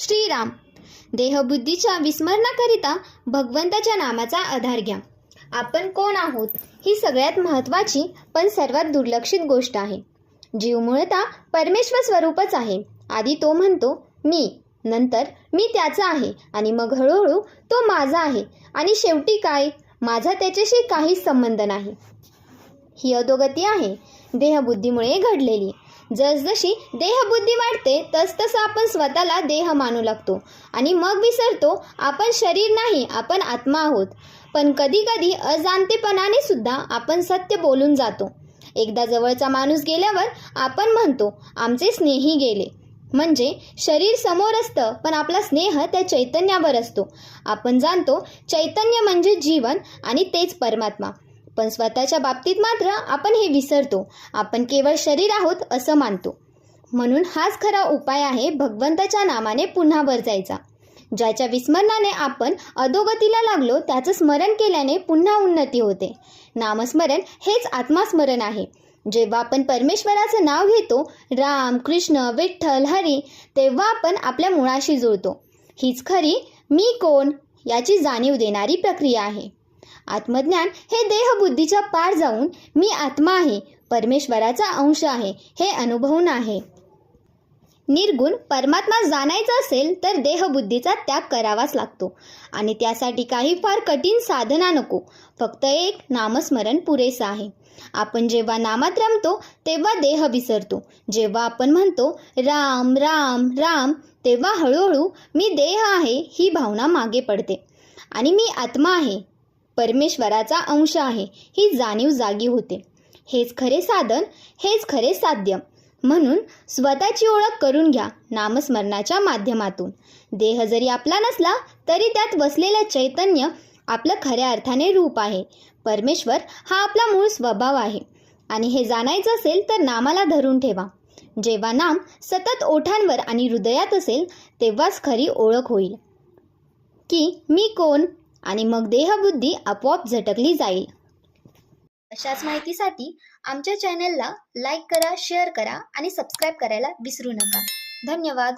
श्रीराम. देहबुद्धीच्या विस्मरणाकरिता भगवंताच्या नामाचा आधार घ्या. आपण कोण आहोत ही सगळ्यात महत्त्वाची पण सर्वात दुर्लक्षित गोष्ट आहे. जीव मूळतः परमेश्वर स्वरूपच आहे. आधी तो म्हणतो मी. नंतर मी त्याचा आहे आणि मग हळूहळू तो माझा आहे. आणि शेवटी काय? माझा त्याच्याशी काहीच संबंध नाही. ही अधोगती आहे. देहबुद्धीमुळे घडलेली. जसजशी देहबुद्धी वाढते तसतसं आपण स्वतःला देह मानू लागतो आणि मग विसरतो आपण शरीर नाही आपण आत्मा आहोत. पण कधी कधी अजाणतेपणाने सुद्धा आपण सत्य बोलून जातो. एकदा जवळचा माणूस गेल्यावर आपण म्हणतो आमचे स्नेही गेले. म्हणजे शरीर समोर असतं पण आपला स्नेह त्या चैतन्यावर असतो. आपण जाणतो चैतन्य म्हणजे जीवन आणि तेच परमात्मा. पण स्वतःच्या बाबतीत मात्र आपण हे विसरतो. आपण केवळ शरीर आहोत असं मानतो. म्हणून हाच खरा उपाय आहे भगवंताच्या नामाने पुन्हा वर जायचा. ज्याच्या विस्मरणाने आपण अधोगतीला लागलो त्याचं स्मरण केल्याने पुन्हा उन्नती होते. नामस्मरण हेच आत्मास्मरण आहे. जेव्हा आपण परमेश्वराचं नाव घेतो राम कृष्ण विठ्ठल हरी तेव्हा आपण आपल्या मुळाशी जुळतो. हीच खरी मी कोण याची जाणीव देणारी प्रक्रिया आहे. आत्मज्ञान हे देहबुद्धीच्या पार जाऊन मी आत्मा आहे परमेश्वराचा अंश आहे हे अनुभवून आहे. निर्गुण परमात्मा जाणायचा असेल तर देहबुद्धीचा त्याग करावाच लागतो. आणि त्यासाठी काही फार कठीण साधना नको फक्त एक नामस्मरण पुरेसं आहे. आपण जेव्हा नामात रमतो तेव्हा देह विसरतो. जेव्हा आपण म्हणतो राम राम राम तेव्हा हळूहळू मी देह आहे ही भावना मागे पडते. आणि मी आत्मा आहे परमेश्वराचा अंश आहे. ही जाणीव जागी होते. हेच खरे साधन हेच खरे साध्य. म्हणून स्वतःची ओळख करून घ्या नामस्मरणाच्या माध्यमातून. देह जरी आपला नसला तरी त्यात वसलेलं चैतन्य आपलं खऱ्या अर्थाने रूप आहे. परमेश्वर हा आपला मूळ स्वभाव आहे. आणि हे जाणायचं असेल तर नामाला धरून ठेवा. जेव्हा नाम सतत ओठांवर आणि हृदयात असेल तेव्हाच खरी ओळख होईल. की मी कोण? आणि मग देहबुद्धी आपोआप झटकली जाईल. अशाच माहितीसाठी आमच्या चॅनलला लाईक करा शेअर करा आणि सबस्क्राईब करायला विसरू नका. धन्यवाद.